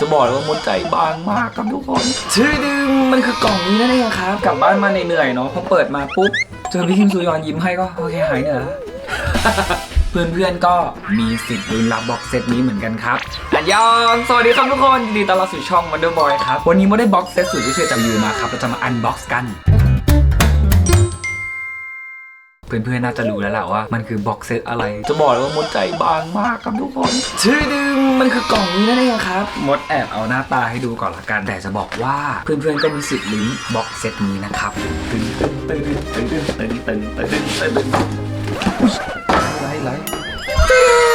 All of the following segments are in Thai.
จะบอกเลยว่ามดใจบางมากครับทุกคนชื่อดึงมันคือกล่องนี้นั่นเองครับ กลับบ้านมาเหนื่อยๆเนาะพอเปิดมาปุ๊บเจอพี่คิมซูยอนยิ้มให้ก็โอเคหายเหนื่อยเพื่อนๆก็มีสิทธิ์ลุ้นรับบ็อกเซตนี้เหมือนกันครับอันยองสวัสดีครับทุกคนยินดีต้อนรับสู่ช่อง Wonder Boy ครับ วันนี้ไม่ได้บ็อกเซตสุดพิเศษจากยูมาครับเราจะมาอันบ็อกซ์กันเพื่อนๆ น่าจะรู้แล้วแหละว่ามันคือบ็อกเซตอะไร จะบอกเลยว่ามดใจบางมากครับทุกคน ชื่อดึง มันคือกล่องนี้นั่นเองครับ มดแอบเอาหน้าตาให้ดูก่อนละกัน แต่จะบอกว่าเพื่อนๆก็มีสิทธิ์ลุ้นบ็อกเซตนี้นะครับตึงตึงตึงตึงตึงตึงตึงตึงตึงตึงตึงไล่ไล่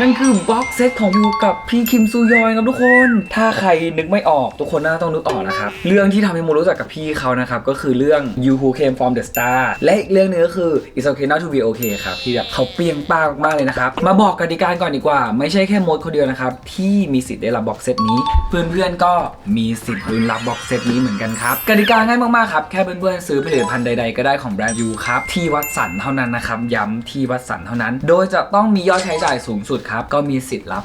นั่นคือบ็อกเซตของยูกับพี่คิมซูยอนครับทุกคน ถ้าใครนึกไม่ออกทุกคนน่าต้องนึกออกนะครับ เรื่องที่ทำให้โมรู้จักกับพี่เขานะครับ ก็คือเรื่อง You Who Came From the Star และอีกเรื่องหนึงก็คือ It's Okay Not to Be Okay ครับ ที่แบบเขาเปรียงป้ามากๆเลยนะครับ มาบอกกติกาก่อนดีกว่า ไม่ใช่แค่โมดคนเดียวนะครับ ที่มีสิทธิ์ได้รับบ็อกเซตนี้ เพื่อนๆก็มีสิทธิ์ลุ้นรับบ็อกเซตนี้เหมือนกันครับกติกาง่ายมากๆครับแค่เพื่อนๆซื้อผลิตภัณฑ์ใดๆก็ได้ของแบรนด์ยูครับที่วัดสันเท่านั้นนะครับย้ำที่วัดสันเท่านั้น โดยจะต้องมียอดใช้จ่ายสูงสุดครับ ก็มีสิทธิ์รับ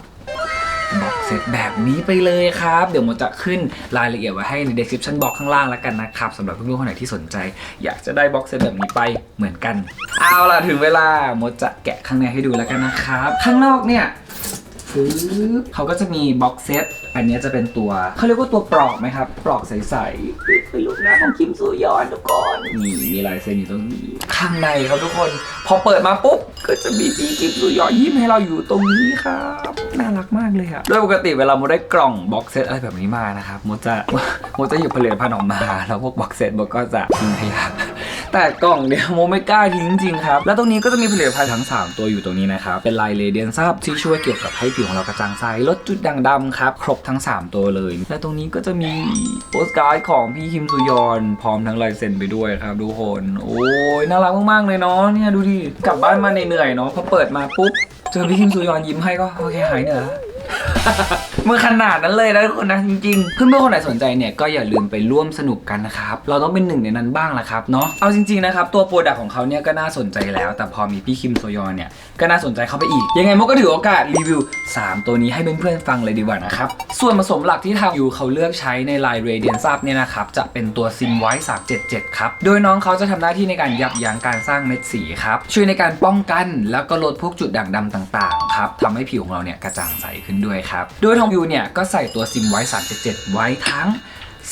บ็อกเซตแบบนี้ไปเลยครับ เดี๋ยวโมจะขึ้นรายละเอียดไว้ให้ใน description box ข้างล่างแล้วกันนะครับสำหรับเพื่อนๆคนไหนที่สนใจ อยากจะได้บ็อกเซตแบบนี้ไปเหมือนกัน เอาล่ะถึงเวลาโมจะแกะข้างในให้ดูแล้วกันนะครับ ข้างนอกเนี่ยฟื้บเขาก็จะมีบ็อกเซต อันนี้จะเป็นตัว เขาเรียกว่าตัวปลอกไหมครับ ปลอกใสๆเป็นรูปหน้าของคิมซูยอนทุกคนนี่มีลายเซ็นอยู่ตรงนี้ ข้างในครับทุกคน พอเปิดมาปุ๊บ ก็จะมีพี่คิมซูยอนยิ้มให้เราอยู่ตรงนี้ครับน่ารักมากเลยครับโดยปกติเวลาโมได้กล่องบ็อกเซตอะไรแบบนี้มานะครับโมจะโมจะหยิบผลิตภัณฑ์ออกมา แล้วพวกบ็อกเซตโมก็จะทิ้งขยะแต่กล่องเนี่ยโมไม่กล้าทิ้งจริงครับ แล้วตรงนี้ก็จะมีผลิตภัณฑ์ทั้ง 3 ตัวอยู่ตรงนี้นะครับ เป็นลายเรเดียนซับที่ช่วยเกี่ยวกับให้ผิวของเรากระจ่างใสลดจุดด่างดำครับ ครบทั้ง 3 ตัวเลย และตรงนี้ก็จะมีโปสการ์ดของพี่คิมซุยอนพร้อมทั้งลายเซ็นไปด้วยครับทุกคน โอ้ยน่ารักมากๆเลยเนาะเนี่ยดูดิกลับบ้านมาเหนื่อยเนาะพอเปิดมาปุ๊บเจอพี่คิมซูยอนยิ้มให้ก็โอเคหายเหนื่อยแล้ว มือขนาดนั้นเลยนะทุกคนนะจริงๆเพื่อนๆคนไหนสนใจเนี่ยก็อย่าลืมไปร่วมสนุกกันนะครับเราต้องเป็นหนึ่งในนั้นบ้างละครับเนาะเอาจริงๆนะครับตัวโปรดักของเขาเนี่ยก็น่าสนใจแล้ว แต่พอมีพี่คิมโซยอนเนี่ยก็น่าสนใจเข้าไปอีก ยังไงโมก็ถือโอกาสรีวิว 3 ตัวนี้ให้เพื่อนๆฟังเลยดีกว่านะครับส่วนผสมหลักที่ทางยูเขาเลือกใช้ในลาย Radiant Sub เนี่ยนะครับจะเป็นตัวซิมไวท์377ครับโดยน้องเขาจะทำหน้าที่ในการยับยั้งการสร้างเม็ดสีครับช่วยในการป้องกันแล้วก็ลดพวกจุดด่างดำต่างๆครับทำให้ผิวของเราเนี่ยกระจ่างใสขึ้นด้วยครับโดยทองยูเนี่ยก็ใส่ตัวซิมไว้ 377ไว้ทั้ง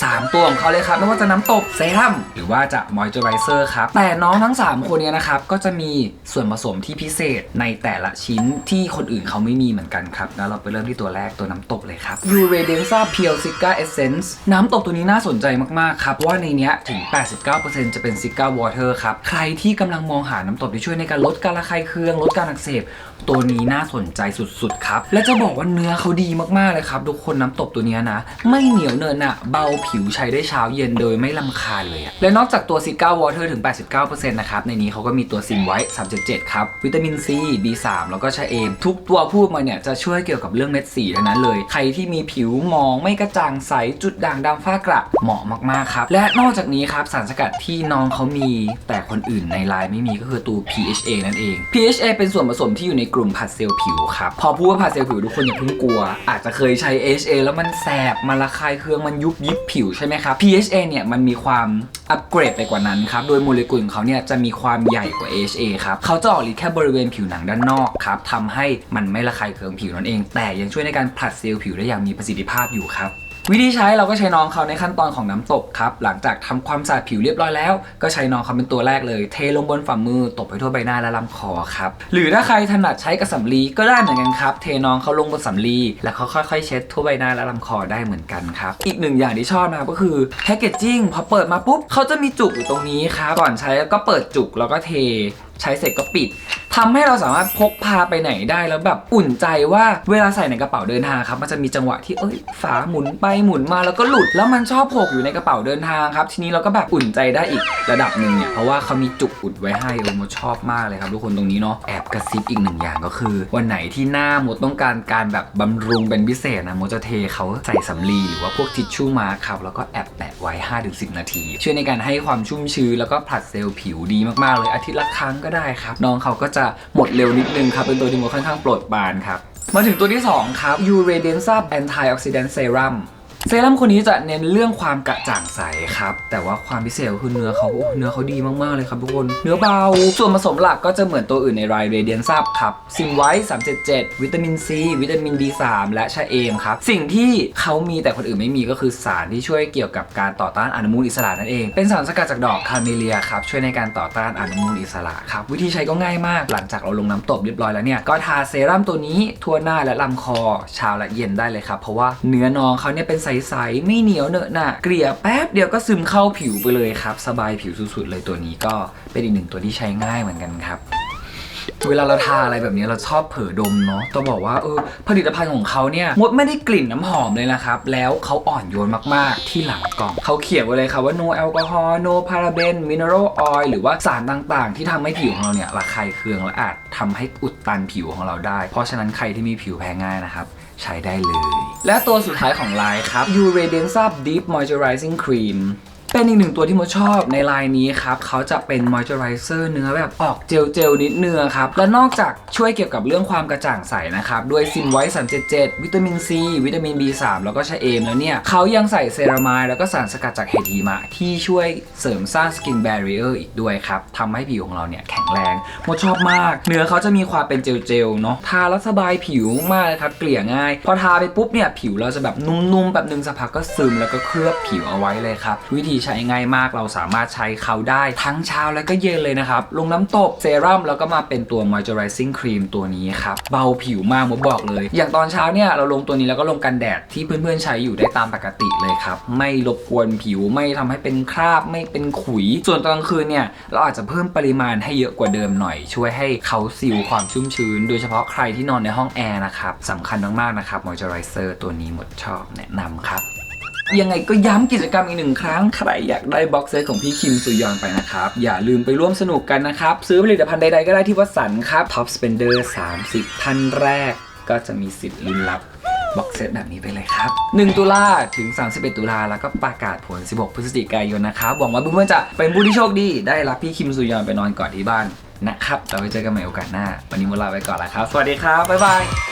3 ตัวของเขาเลยครับ ไม่ว่าจะน้ำตบเซรั่มหรือว่าจะมอยเจอไรเซอร์ครับ แต่น้องทั้ง 3 คนนี้นะครับ ก็จะมีส่วนผสมที่พิเศษในแต่ละชิ้นที่คนอื่นเขาไม่มีเหมือนกันครับ แล้วเราไปเริ่มที่ตัวแรกตัวน้ำตบเลยครับ u r a d e n z a p u r e Sika Essence น้ำตบตัวนี้น่าสนใจมากๆครับเพราะว่าในนี้ถึง 89%จะเป็น Sika Water ครับใครที่กำลังมองหาน้ำตบที่ช่วยในการลดการระคายเคืองลดการอักเสบตัวนี้น่าสนใจสุดๆครับและจะบอกว่าเนื้อเขาดีมากๆเลยครับทุกคนน้ำตบตัวนี้นะ ไม่เหนียวเนินอะเบาผิผิวใช้ได้เช้าเย็นโดยไม่ลำคาญเลยอะและนอกจากตัวซิก้าวอเตอร์ถึง 89%นะครับ ในนี้เขาก็มีตัวซิมไว้ 377 ครับ วิตามินซี B3 แล้วก็ชะเอม ทุกตัวพูดมาเนี่ย จะช่วยเกี่ยวกับเรื่องเม็ดสีทั้งนั้นเลย ใครที่มีผิวมองไม่กระจ่างใส จุดด่างดำฝ้ากระ เหมาะมากๆครับ และนอกจากนี้ครับ สารสกัดที่น้องเขามี แต่คนอื่นในไลน์ไม่มีก็คือตัว PHA นั่นเอง PHA เป็นส่วนผสมที่อยู่ในกลุ่มผัดเซลล์ผิวครับพอพูดว่าผัดเซลล์ผิวทุกคนอย่าเพิ่งกลัว อาจจะเคยใช้ HA แล้วมันแสบมันระคายเคืองมันยุบยิบผิวใช่ไหมครับ PHA เนี่ยมันมีความอัปเกรดไปกว่านั้นครับ โดยโมเลกุลของเขาเนี่ยจะมีความใหญ่กว่า HA ครับเขาจะออกฤทธิ์แค่บริเวณผิวหนังด้านนอกครับทำให้มันไม่ระคายเคืองผิวนั่นเอง แต่ยังช่วยในการผลัดเซลล์ผิวได้อย่างมีประสิทธิภาพอยู่ครับ วิธีใช้เราก็ใช้น้องเขาในขั้นตอนของน้ำตบครับ หลังจากทำความสะอาดผิวเรียบร้อยแล้ว ก็ใช้น้องเขาเป็นตัวแรกเลย เทลงบนฝ่ามือตบไปทั่วใบหน้าและลำคอครับหรือถ้าใครถนัดใช้กับสำลีก็ได้เหมือนกันครับ เทน้องเขาลงบนสำลีแล้วเขาค่อยๆ เช็ดทั่วใบหน้าและลำคอได้เหมือนกันครับอีกหนึ่งอย่างที่ชอบนะครับก็คือแพคเกจจิ้งพอเปิดมาปุ๊บเขาจะมีจุกอยู่ตรงนี้ครับก่อนใช้ก็เปิดจุกแล้วก็เทใช้เสร็จก็ปิด ทำให้เราสามารถพกพาไปไหนได้แล้วแบบอุ่นใจว่าเวลาใส่ในกระเป๋าเดินทางครับมันจะมีจังหวะที่เอ้ยฝาหมุนไปหมุนมาแล้วก็หลุดแล้วมันชอบหกอยู่ในกระเป๋าเดินทางครับทีนี้เราก็แบบอุ่นใจได้อีกระดับหนึ่งเนี่ยเพราะว่าเขามีจุกอุดไว้ให้เออมชอบมากเลยครับทุกคนตรงนี้เนาะแอบกระซิบอีกหนึ่งอย่างก็คือ วันไหนที่หน้าโมต้องการการแบบบำรุงเป็นพิเศษนะโมจะเทเขาใส่สำลีหรือว่าพวกทิชชู่มาครับแล้วก็แอบแปะไว้ 5-10 นาที ช่วยในการให้ความชุ่มชื้นแล้วก็ผลัดเซลล์ผิวดีมากๆเลยอาทิตย์ละครั้งก็ได้ครับน้องเขาก็จะหมดเร็วนิดนึงครับ เป็นตัวที่มดค่อนข้างโปรดปรานครับ มาถึงตัวที่ 2 ครับ u r a d i a n c a Antioxidant Serum เซรั่มคนนี้จะเน้นเรื่องความกระจ่างใสครับ แต่ว่าความพิเศษก็คือเนื้อเขาโอ้เนื้อเขาดีมากๆเลยครับทุกคน เนื้อเบา ส่วนผสมหลักก็จะเหมือนตัวอื่นในรายเรเดียนซับครับซิมไวท์377 วิตามินซี วิตามิน B3 และชะเอมครับ สิ่งที่เขามีแต่คนอื่นไม่มีก็คือสารที่ช่วยเกี่ยวกับการต่อต้านอนุมูลอิสระนั่นเอง เป็นสารสกัดจากดอกคาเมเลียครับช่วยในการต่อต้านอนุมูลอิสระครับวิธีใช้ก็ง่ายมาก หลังจากเราลงน้ำตบเรียบร้อยแล้วเนี่ยก็ทาเซรั่มตัวนี้ทั่วหน้าและลำคอเช้าและเย็นได้เลยครับเพราะว่าเนื้อน้องเขาเนี่ยเป็นใสๆ ไม่เหนียวเนอะหนะเกลี่ยแป๊บเดียวก็ซึมเข้าผิวไปเลยครับ สบายผิวสุดๆเลยตัวนี้ก็เป็นอีกหนึ่งตัวที่ใช้ง่ายเหมือนกันครับเวลาเราทาอะไรแบบนี้เราชอบเผลอดมเนาะต้องบอกว่าเออผลิตภัณฑ์ของเขาเนี่ยมดไม่ได้กลิ่นน้ำหอมเลยนะครับ แล้วเขาอ่อนโยนมากๆ ที่หลังกล่องเขาเขียนไว้เลยครับว่า no alcohol no paraben mineral oil หรือว่าสารต่างๆ ที่ทำให้ผิวของเราเนี่ยระคายเคืองและอาจทำให้อุดตันผิวของเราได้ เพราะฉะนั้นใครที่มีผิวแพ้ง่ายนะครับ ใช้ได้เลย และตัวสุดท้ายของไลน์ครับ u r a d i a n c a Deep Moisturizing Cream เป็นอีกหนึ่งตัวที่มดชอบในลายนี้ครับเขาจะเป็นมอยเจอไรเซอร์เนื้อแบบออกเจลเจลนิดเนื้อครับ และนอกจากช่วยเกี่ยวกับเรื่องความกระจ่างใสนะครับ ด้วยซินไวท์377 วิตามินซี วิตามิน B3 แล้วก็ชะเอมแล้วเนี่ยเขายังใส่เซรามายแล้วก็สารสกัดจากเห็ดหิมะ ที่ช่วยเสริมสร้างสกินแบรีเออร์อีกด้วยครับทำให้ผิวของเราเนี่ยแข็งแรงมดชอบมาก เนื้อเขาจะมีความเป็นเจลเจลเนาะทาแล้วสบายผิวมากเลยครับเกลี่ยง่าย พอทาไปปุ๊บเนี่ยผิวเราจะแบบนุ่มๆแบบนึงสักพักก็ซึมแล้วก็เคลือบผิวเอาไว้เลยครับวิธีใช้ง่ายมาก เราสามารถใช้เขาได้ทั้งเช้าและก็เย็นเลยนะครับ ลงน้ำตกเซรั่มแล้วก็มาเป็นตัว moisturizing cream ตัวนี้ครับ เบาผิวมากมบอกเลย อย่างตอนเช้าเนี่ยเราลงตัวนี้แล้วก็ลงกันแดดที่เพื่อนๆใช้อยู่ได้ตามปกติเลยครับ ไม่รบกวนผิวไม่ทำให้เป็นคราบไม่เป็นขุย ส่วนตอนกลางคืนเนี่ยเราอาจจะเพิ่มปริมาณให้เยอะกว่าเดิมหน่อย ช่วยให้เขาซิลความชุ่มชื้น โดยเฉพาะใครที่นอนในห้องแอร์นะครับสำคัญมากๆนะครับ moisturizer ตัวนี้หมดชอบแนะนำครับ ยังไงก็ย้ำกิจกรรมอีกหนึ่งครั้ง ใครอยากได้บ็อกเซตของพี่คิมสุยอนไปนะครับ อย่าลืมไปร่วมสนุกกันนะครับ ซื้อผลิตภัณฑ์ใดๆก็ได้ที่วัดสันครับ Top Spender 30 ท่านแรก ก็จะมีสิทธิ์ลุ้นรับบ็อกเซตแบบนี้ไปเลยครับ 1 ตุลาถึง 31 ตุลาแล้วก็ประกาศผล 16 พฤศจิกายนนะครับ หวังว่าเพื่อนๆจะเป็นผู้ที่โชคดี ได้รับพี่คิมสุยอนไปนอนกอดที่บ้านนะครับเราไว้เจอกันใหม่โอกาสหน้า วันนี้มดลาไปก่อนแล้วครับ สวัสดีครับ บ๊ายบาย